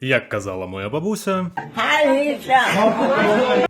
Як казала моя бабуся.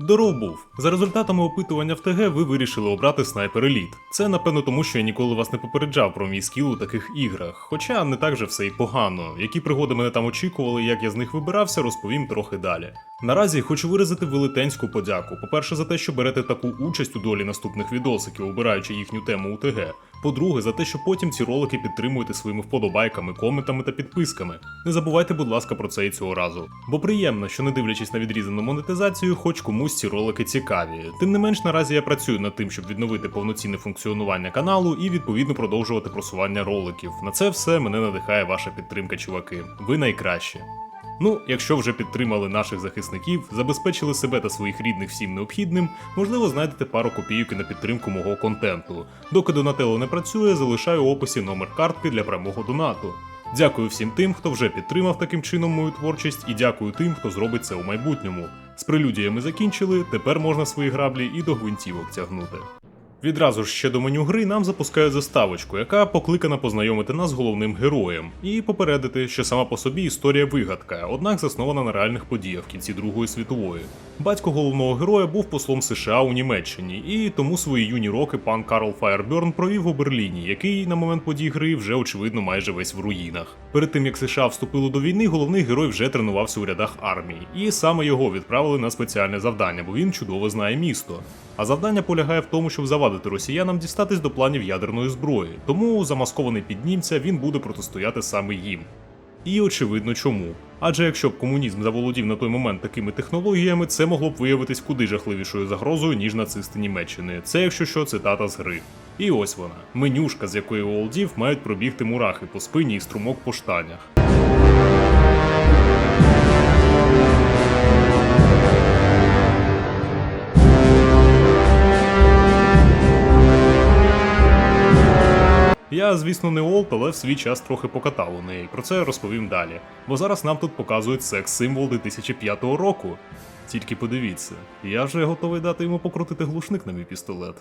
Доров був. За результатами опитування в ТГ ви вирішили обрати снайпер еліт. Це напевно тому, що я ніколи вас не попереджав про мій скіл у таких іграх. Хоча не так же все й погано. Які пригоди мене там очікували, як я з них вибирався, розповім трохи далі. Наразі хочу виразити велетенську подяку. По-перше, за те, що берете таку участь у долі наступних відосиків, обираючи їхню тему у ТГ. По-друге, за те, що потім ці ролики підтримуєте своїми вподобайками, коментами та підписками. Не забувайте, будь ласка, про це і цього разу. Бо приємно, що не дивлячись на відрізану монетизацію, хоч комусь ці ролики цікаві. Тим не менш, наразі я працюю над тим, щоб відновити повноцінне функціонування каналу і відповідно продовжувати просування роликів. На це все мене надихає ваша підтримка, чуваки. Ви найкращі. Ну, якщо вже підтримали наших захисників, забезпечили себе та своїх рідних всім необхідним, можливо, знайдете пару копійок на підтримку мого контенту. Доки Донателло не працює, залишаю у описі номер картки для прямого донату. Дякую всім тим, хто вже підтримав таким чином мою творчість, і дякую тим, хто зробить це у майбутньому. З прелюдіями закінчили, тепер можна свої граблі і до гвинтівок тягнути. Відразу ж ще до меню гри нам запускають заставочку, яка покликана познайомити нас з головним героєм, і попередити, що сама по собі історія вигадка, однак заснована на реальних подіях в кінці Другої світової. Батько головного героя був послом США у Німеччині, і тому свої юні роки пан Карл Фаєрберн провів у Берліні, який на момент подій гри вже очевидно майже весь в руїнах. Перед тим як США вступило до війни, головний герой вже тренувався у рядах армії, і саме його відправили на спеціальне завдання, бо він чудово знає місто. А завдання полягає в тому, щоб завадити росіянам дістатись до планів ядерної зброї, тому замаскований під німця він буде протистояти саме їм. І очевидно чому. Адже якщо б комунізм заволодів на той момент такими технологіями, це могло б виявитись куди жахливішою загрозою, ніж нацисти Німеччини. Це, якщо що, цитата з гри. І ось вона менюшка, з якої у олдів мають пробігти мурахи по спині і струмок по штанях. Я, звісно, не олд, але в свій час трохи покатав у неї. Про це розповім далі. Бо зараз нам тут показують секс-символ 2005 року. Тільки подивіться, я вже готовий дати йому покрутити глушник на мій пістолет.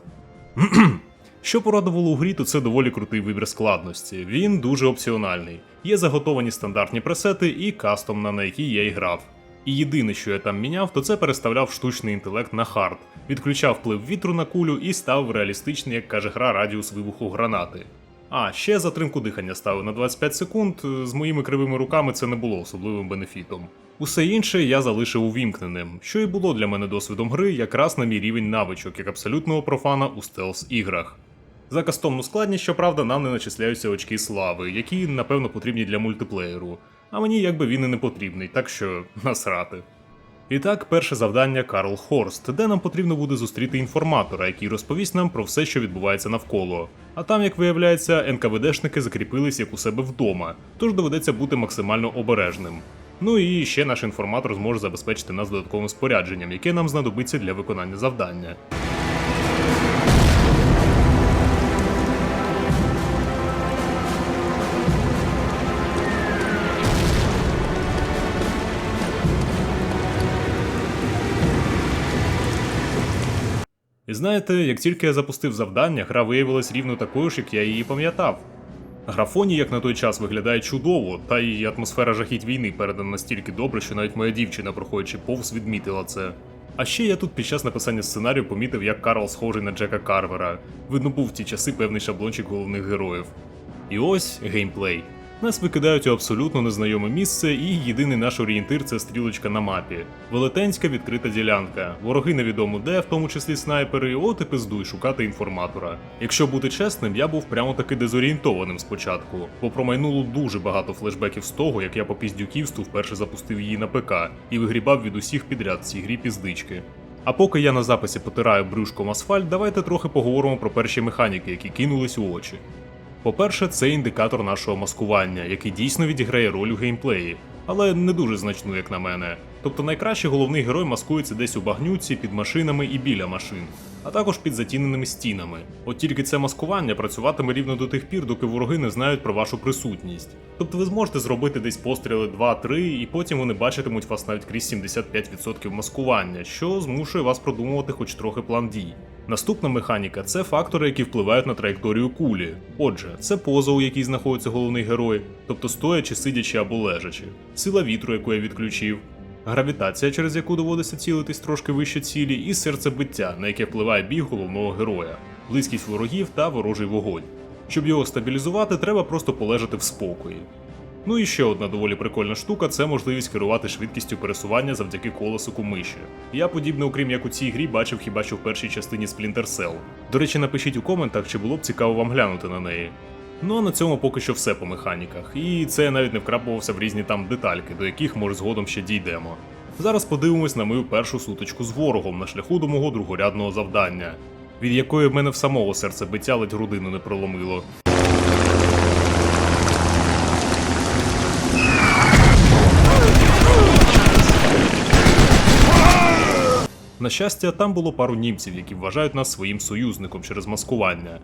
Що порадувало у грі, то це доволі крутий вибір складності. Він дуже опціональний. Є заготовані стандартні пресети і кастомна, на якій я і грав. І єдине, що я там міняв, то це переставляв штучний інтелект на хард, відключав вплив вітру на кулю і ставив реалістичний, як каже гра, радіус вибуху гранати. А, ще затримку дихання ставив на 25 секунд. З моїми кривими руками це не було особливим бенефітом. Усе інше я залишив увімкненим, що і було для мене досвідом гри якраз на мій рівень навичок, як абсолютного профана у стелс іграх. За кастомну складність, щоправда, нам не начисляються очки слави, які, напевно, потрібні для мультиплеєру. А мені якби він і не потрібний, так що насрати. І так, перше завдання Карл Хорст, де нам потрібно буде зустріти інформатора, який розповість нам про все, що відбувається навколо. А там, як виявляється, НКВДшники закріпились як у себе вдома, тож доведеться бути максимально обережним. Ну і ще наш інформатор зможе забезпечити нас додатковим спорядженням, яке нам знадобиться для виконання завдання. Знаєте, як тільки я запустив завдання, гра виявилась рівно такою ж, як я її пам'ятав. Графоні, як на той час, виглядає чудово, та й атмосфера жахіть війни передана настільки добре, що навіть моя дівчина, проходячи повз, відмітила це. А ще я тут під час написання сценарію помітив, як Карл схожий на Джека Карвера. Видно, був в ті часи певний шаблончик головних героїв. І ось геймплей. Нас викидають у абсолютно незнайоме місце, і єдиний наш орієнтир це стрілочка на мапі. Велетенська відкрита ділянка. Вороги невідомо де, в тому числі снайпери, от і пиздуй шукати інформатора. Якщо бути чесним, я був прямо таки дезорієнтованим спочатку, бо промайнуло дуже багато флешбеків з того, як я по піздюківству вперше запустив її на ПК і вигрібав від усіх підряд цій грі піздички. А поки я на записі потираю брюшком асфальт, давайте трохи поговоримо про перші механіки, які кинулись у очі. По-перше, це індикатор нашого маскування, який дійсно відіграє роль у геймплеї, але не дуже значну, як на мене. Тобто найкраще головний герой маскується десь у багнюці, під машинами і біля машин, а також під затіненими стінами. От тільки це маскування працюватиме рівно до тих пір, доки вороги не знають про вашу присутність. Тобто ви зможете зробити десь постріли 2-3, і потім вони бачитимуть вас навіть крізь 75% маскування, що змушує вас продумувати хоч трохи план дій. Наступна механіка це фактори, які впливають на траєкторію кулі. Отже, це поза, у якій знаходиться головний герой, тобто стоячи, сидячи або лежачи, сила вітру, яку я відключив, гравітація, через яку доводиться цілитись трошки вище цілі, і серцебиття, на яке впливає біг головного героя, близькість ворогів та ворожий вогонь. Щоб його стабілізувати, треба просто полежати в спокої. Ну і ще одна доволі прикольна штука це можливість керувати швидкістю пересування завдяки колесику миші. Я подібне, окрім як у цій грі, бачив хіба що в першій частині Splinter Cell. До речі, напишіть у коментах, чи було б цікаво вам глянути на неї. Ну а на цьому поки що все по механіках, і це я навіть не вкрапувався в різні там детальки, до яких може згодом ще дійдемо. Зараз подивимось на мою першу сутичку з ворогом на шляху до мого другорядного завдання, від якої в мене в самого серцебиття ледь грудину не проломило. На щастя, там було пару німців, які вважають нас своїм союзником через маскування.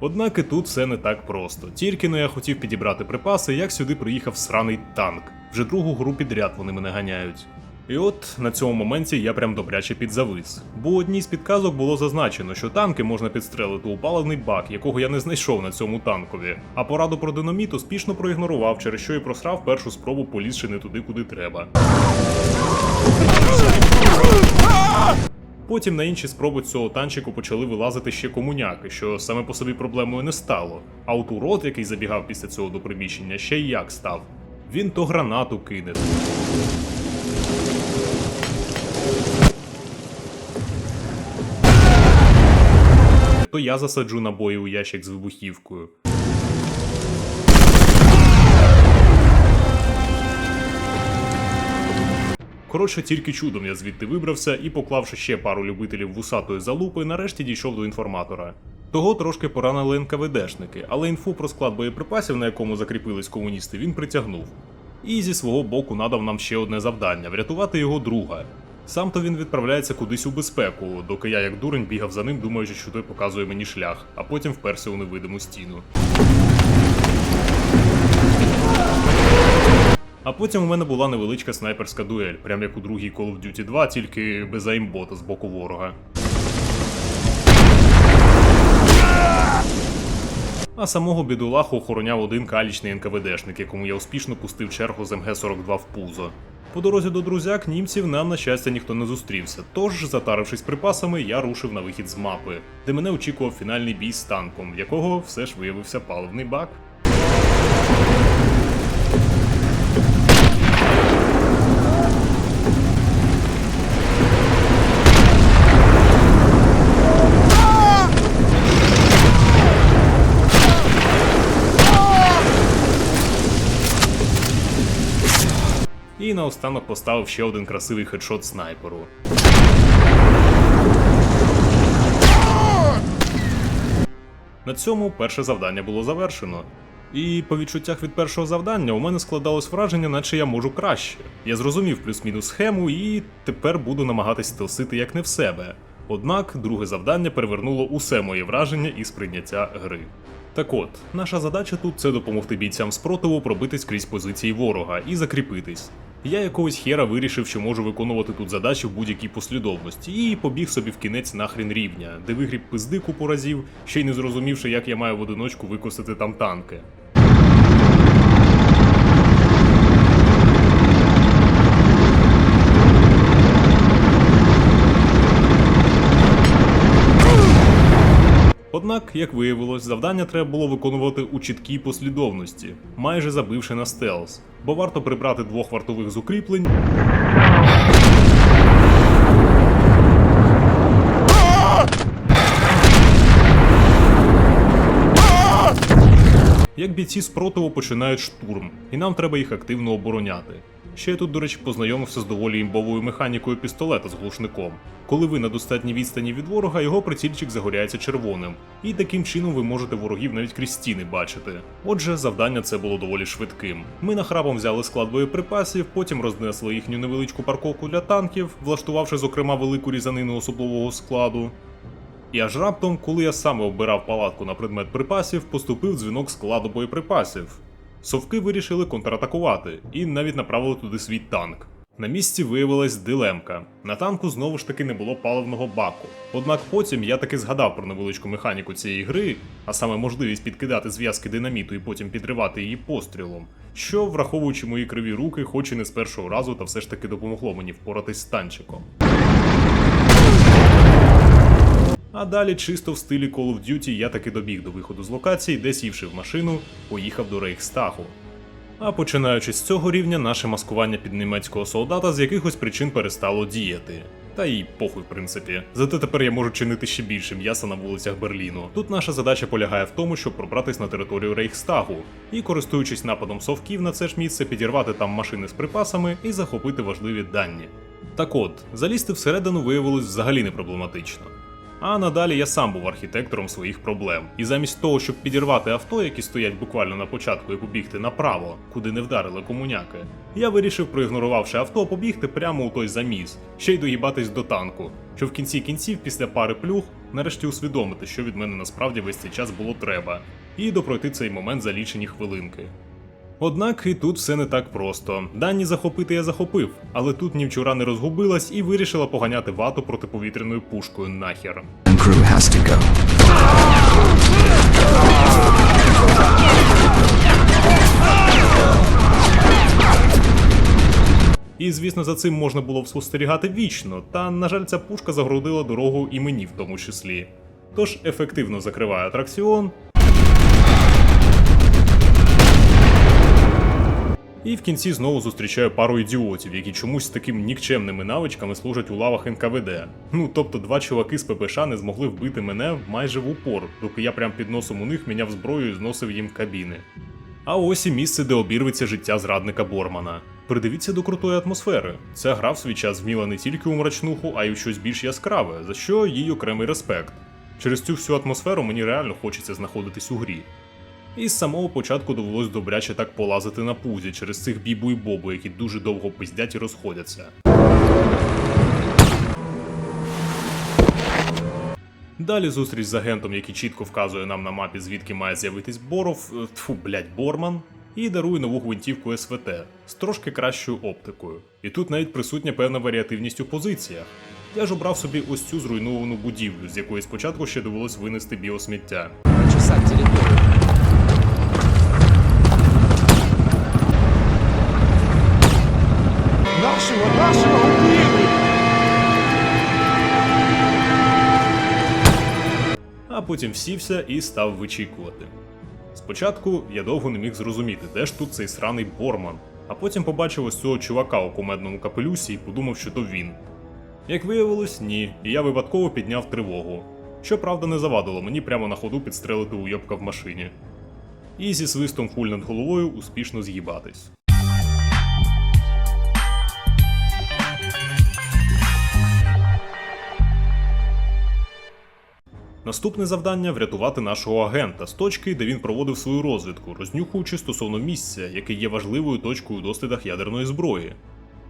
Однак і тут все не так просто. Тільки но я хотів підібрати припаси, як сюди приїхав сраний танк. Вже другу гру підряд вони мене ганяють. І от на цьому моменті я прям добряче підзавис. Бо у одній з підказок було зазначено, що танки можна підстрелити у паливний бак, якого я не знайшов на цьому танкові. А пораду про динаміт успішно проігнорував, через що і просрав першу спробу полізши не туди, куди треба. Потім на інші спроби цього танчику почали вилазити ще комуняки, що саме по собі проблемою не стало. А от урод, який забігав після цього до приміщення, ще й як став. Він то гранату кине. То я засаджу набої у ящик з вибухівкою. Коротше, тільки чудом я звідти вибрався і, поклавши ще пару любителів вусатої залупи, нарешті дійшов до інформатора. Того трошки поранили НКВДшники, але інфу про склад боєприпасів, на якому закріпились комуністи, він притягнув. І зі свого боку надав нам ще одне завдання врятувати його друга. Сам то він відправляється кудись у безпеку, доки я як дурень бігав за ним, думаючи, що той показує мені шлях, а потім вперся у невидиму стіну. А потім у мене була невеличка снайперська дуель, прям як у другій Call of Duty 2, тільки без аймбота з боку ворога. А самого бідолаху охороняв один калічний НКВДшник, якому я успішно пустив чергу з МГ-42 в пузо. По дорозі до друзяк німців нам, на щастя, ніхто не зустрівся, тож, затарившись припасами, я рушив на вихід з мапи, де мене очікував фінальний бій з танком, в якого все ж виявився паливний бак. Наостанок поставив ще один красивий хедшот снайперу. На цьому перше завдання було завершено. І по відчуттях від першого завдання у мене складалось враження, наче я можу краще. Я зрозумів плюс-мінус схему і тепер буду намагатись стелсити як не в себе. Однак друге завдання перевернуло усе моє враження і сприйняття гри. Так от, наша задача тут це допомогти бійцям спротиву пробитись крізь позиції ворога і закріпитись. Я якогось хера вирішив, що можу виконувати тут задачі в будь-якій послідовності, і побіг собі в кінець нахрін рівня, де вигріб пизди купу разів, ще й не зрозумівши, як я маю в одиночку викосити там танки. Однак, як виявилось, завдання треба було виконувати у чіткій послідовності, майже забивши на стелс, бо варто прибрати двох вартових з укріплень. Як бійці спротиву починають штурм, і нам треба їх активно обороняти. Ще я тут, до речі, познайомився з доволі імбовою механікою пістолета з глушником. Коли ви на достатній відстані від ворога, його прицільчик загоряється червоним, і таким чином ви можете ворогів навіть крізь стіни бачити. Отже, завдання це було доволі швидким. Ми нахрапом взяли склад боєприпасів, потім рознесли їхню невеличку парковку для танків, влаштувавши, зокрема, велику різанину особливого складу. І аж раптом, коли я саме обирав палатку на предмет припасів, поступив дзвінок складу боєприпасів. Совки вирішили контратакувати і навіть направили туди свій танк. На місці виявилась дилемка. На танку знову ж таки не було паливного баку. Однак потім я таки згадав про невеличку механіку цієї гри, а саме можливість підкидати зв'язки динаміту і потім підривати її пострілом, що, враховуючи мої криві руки, хоч і не з першого разу, та все ж таки допомогло мені впоратись з танчиком. А далі, чисто в стилі Call of Duty, я таки добіг до виходу з локації, де сівши в машину, поїхав до Рейхстагу. А починаючи з цього рівня, наше маскування під німецького солдата з якихось причин перестало діяти. Та й похуй, в принципі. Зате тепер я можу чинити ще більше м'яса на вулицях Берліну. Тут наша задача полягає в тому, щоб пробратись на територію Рейхстагу і, користуючись нападом совків на це ж місце, підірвати там машини з припасами і захопити важливі дані. Так от, залізти всередину виявилось взагалі не проблематично. А надалі я сам був архітектором своїх проблем. І замість того, щоб підірвати авто, які стоять буквально на початку і побігти направо, куди не вдарили комуняки, я вирішив, проігнорувавши авто, побігти прямо у той заміс, ще й доїбатись до танку, що в кінці кінців, після пари плюх, нарешті усвідомити, що від мене насправді весь цей час було треба, і допройти цей момент за лічені хвилинки. Однак і тут все не так просто. Дані захопити я захопив, але тут нівчура не розгубилась і вирішила поганяти вату протиповітряною пушкою нахер. І звісно, за цим можна було спостерігати вічно, та на жаль, ця пушка загородила дорогу і мені в тому числі. Тож ефективно закриває атракціон. І в кінці знову зустрічаю пару ідіотів, які чомусь з такими нікчемними навичками служать у лавах НКВД. Ну тобто два чуваки з ППШ не змогли вбити мене майже в упор, доки я прям під носом у них міняв зброю і зносив їм кабіни. А ось і місце, де обірветься життя зрадника Бормана. Придивіться до крутої атмосфери. Ця гра в свій час вміла не тільки у мрачнуху, а й у щось більш яскраве, за що їй окремий респект. Через цю всю атмосферу мені реально хочеться знаходитись у грі. І з самого початку довелось добряче так полазити на пузі через цих бібу і бобу, які дуже довго пиздять і розходяться. Далі зустріч з агентом, який чітко вказує нам на мапі, звідки має з'явитись Боров, е, тьфу, блять, Борман, і дарує нову гвинтівку СВТ з трошки кращою оптикою. І тут навіть присутня певна варіативність у позиціях. Я ж обрав собі ось цю зруйновану будівлю, з якої спочатку ще довелось винести біосміття. Территорию. Нашего, нашего а потім сівся і став вичікувати. Спочатку я довго не міг зрозуміти, де ж тут цей сраний Борман, а потім побачив ось цього чувака у кумедному капелюсі і подумав, що то він. Як виявилось, ні, і я випадково підняв тривогу. Що правда не завадило мені прямо на ходу підстрелити уйобка в машині. І зі свистом куль над головою успішно з'їбатись. Наступне завдання врятувати нашого агента з точки, де він проводив свою розвідку, рознюхуючи стосовно місця, яке є важливою точкою у дослідах ядерної зброї.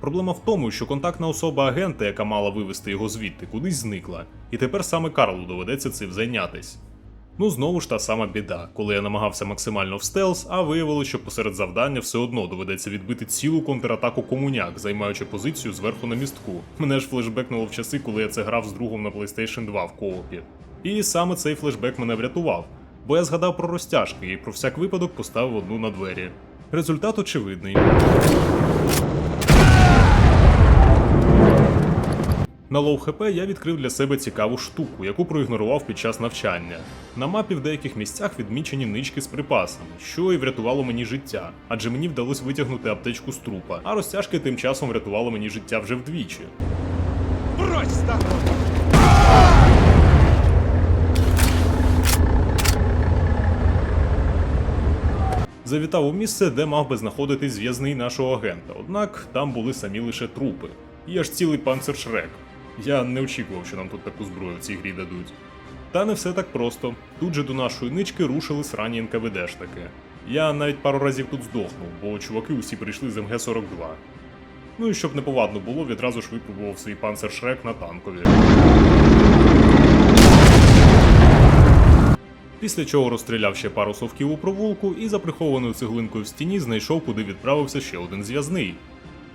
Проблема в тому, що контактна особа агента, яка мала вивести його звідти, кудись зникла, і тепер саме Карлу доведеться цим зайнятись. Ну знову ж та сама біда, коли я намагався максимально в стелс, а виявилося, що посеред завдання все одно доведеться відбити цілу контратаку комуняк, займаючи позицію зверху на містку. Мене ж флешбекнуло в часи, коли я це грав з другом на PlayStation 2 в коопі. І саме цей флешбек мене врятував, бо я згадав про розтяжки і про всяк випадок поставив одну на двері. Результат очевидний. На лоу хп я відкрив для себе цікаву штуку, яку проігнорував під час навчання. На мапі в деяких місцях відмічені нички з припасами, що і врятувало мені життя, адже мені вдалося витягнути аптечку з трупа, а розтяжки тим часом врятувало мені життя вже вдвічі. Брось с Завітав у місце, де мав би знаходитись зв'язний нашого агента, однак там були самі лише трупи. І аж цілий панцершрек. Я не очікував, що нам тут таку зброю в цій грі дадуть. Та не все так просто. Тут же до нашої нички рушили срані НКВДшники. Я навіть пару разів тут здохнув, бо чуваки усі прийшли з МГ-42. Ну і щоб неповадно було, відразу ж випробував свій панцершрек на танкові. Після чого розстріляв ще пару совків у провулку і за прихованою цеглинкою в стіні знайшов, куди відправився ще один зв'язний.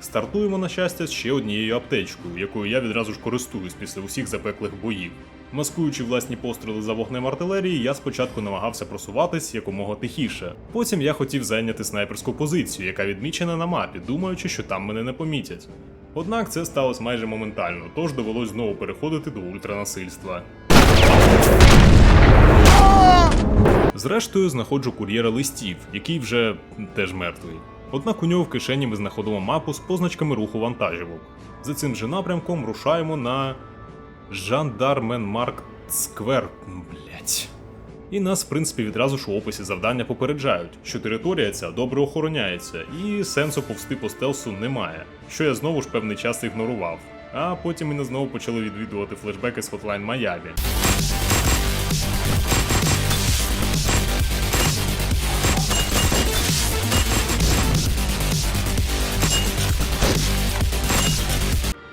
Стартуємо на щастя з ще однією аптечкою, якою я відразу ж користуюсь після усіх запеклих боїв. Маскуючи власні постріли за вогнем артилерії, я спочатку намагався просуватись якомога тихіше. Потім я хотів зайняти снайперську позицію, яка відмічена на мапі, думаючи, що там мене не помітять. Однак це сталося майже моментально, тож довелось знову переходити до ультранасильства. Зрештою, знаходжу кур'єра листів, який вже теж мертвий. Однак у нього в кишені ми знаходимо мапу з позначками руху вантажівок. За цим же напрямком рушаємо на Жандарменмарк Сквер. Блять. І нас, в принципі, відразу ж у описі завдання попереджають, що територія ця добре охороняється, і сенсу повсти по стелсу немає, що я знову ж певний час ігнорував. А потім мене знову почали відвідувати флешбеки з Hotline Miami.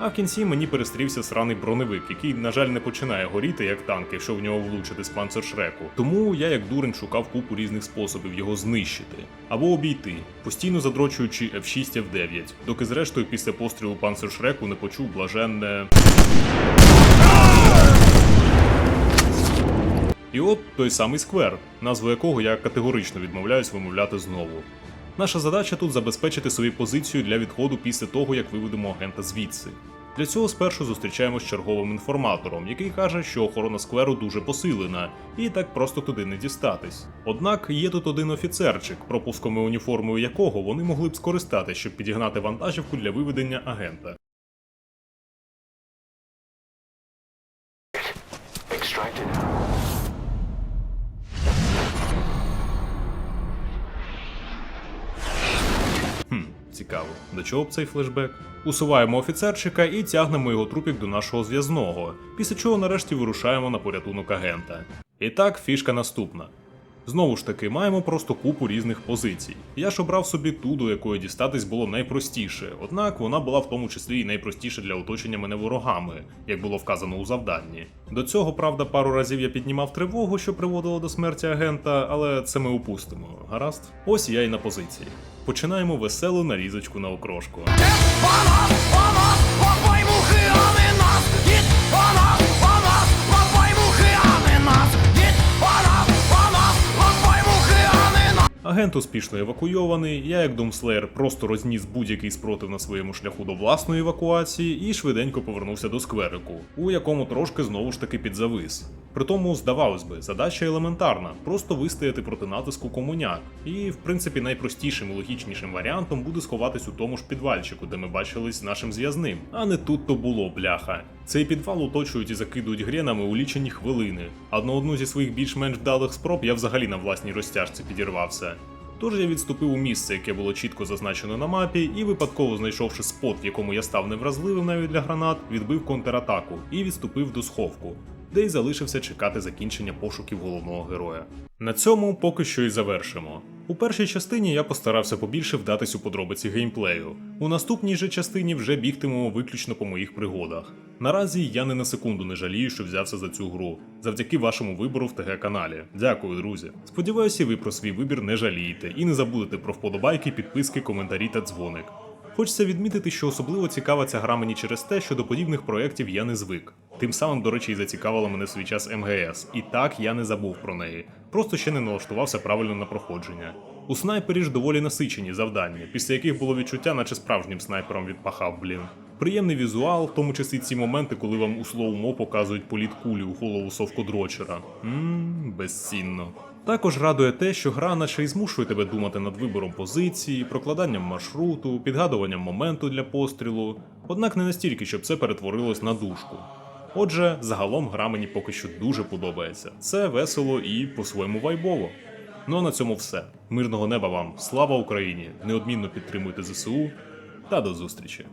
А в кінці мені перестрівся сраний броневик, який, на жаль, не починає горіти як танк, якщо в нього влучити з панцершреку. Тому я, як дурень, шукав купу різних способів його знищити або обійти, постійно задрочуючи F6 F9, доки зрештою після пострілу панцершреку не почув блаженне. І от той самий сквер, назву якого я категорично відмовляюсь вимовляти знову. Наша задача тут забезпечити собі позицію для відходу після того, як виведемо агента звідси. Для цього спершу зустрічаємось з черговим інформатором, який каже, що охорона скверу дуже посилена, і так просто туди не дістатись. Однак є тут один офіцерчик, пропуском уніформою якого вони могли б скористати, щоб підігнати вантажівку для виведення агента. Цікаво. До чого б цей флешбек? Усуваємо офіцерчика і тягнемо його трупік до нашого зв'язного, після чого нарешті вирушаємо на порятунок агента. І так, фішка наступна. Знову ж таки, маємо просто купу різних позицій. Я ж обрав собі ту, до якої дістатись було найпростіше, однак вона була в тому числі і найпростіша для оточення мене ворогами, як було вказано у завданні. До цього, правда, пару разів я піднімав тривогу, що приводило до смерті агента, але це ми упустимо. Гаразд? Ось я й на позиції. Починаємо веселу нарізочку на окрошку. Агент успішно евакуйований, я як Думслеєр просто розніс будь-який спротив на своєму шляху до власної евакуації і швиденько повернувся до скверику, у якому трошки знову ж таки підзавис. Притому, здавалось би, задача елементарна просто вистояти проти натиску комуняк. І, в принципі, найпростішим і логічнішим варіантом буде сховатись у тому ж підвальчику, де ми бачились з нашим зв'язним. А не тут то було, бляха. Цей підвал оточують і закидують гренами у лічені хвилини. А на одну зі своїх більш-менш вдалих спроб я взагалі на власній розтяжці підірвався. Тож я відступив у місце, яке було чітко зазначено на мапі, і випадково знайшовши спот, в якому я став невразливим навіть для гранат, відбив контратаку і відступив до сховку, де й залишився чекати закінчення пошуків головного героя. На цьому поки що і завершимо. У першій частині я постарався побільше вдатись у подробиці геймплею. У наступній же частині вже бігтимемо виключно по моїх пригодах. Наразі я не на секунду не жалію, що взявся за цю гру, завдяки вашому вибору в ТГ каналі. Дякую, друзі. Сподіваюся, ви про свій вибір не жалієте і не забудете про вподобайки, підписки, коментарі та дзвоник. Хочеться відмітити, що особливо цікава ця гра мені через те, що до подібних проєктів я не звик. Тим самим, до речі, і зацікавила мене свій час МГС. І так я не забув про неї. Просто ще не налаштувався правильно на проходження. У снайпері ж доволі насичені завдання, після яких було відчуття, наче справжнім снайпером відпахав, блін. Приємний візуал, в тому числі ці моменти, коли вам у слоумо показують політ кулі у голову совкодрочера. Ммм, безцінно. Також радує те, що гра наче й змушує тебе думати над вибором позиції, прокладанням маршруту, підгадуванням моменту для пострілу, однак не настільки, щоб це перетворилось на душку. Отже, загалом гра мені поки що дуже подобається. Це весело і по-своєму вайбово. Ну а на цьому все. Мирного неба вам, слава Україні! Неодмінно підтримуйте ЗСУ та до зустрічі!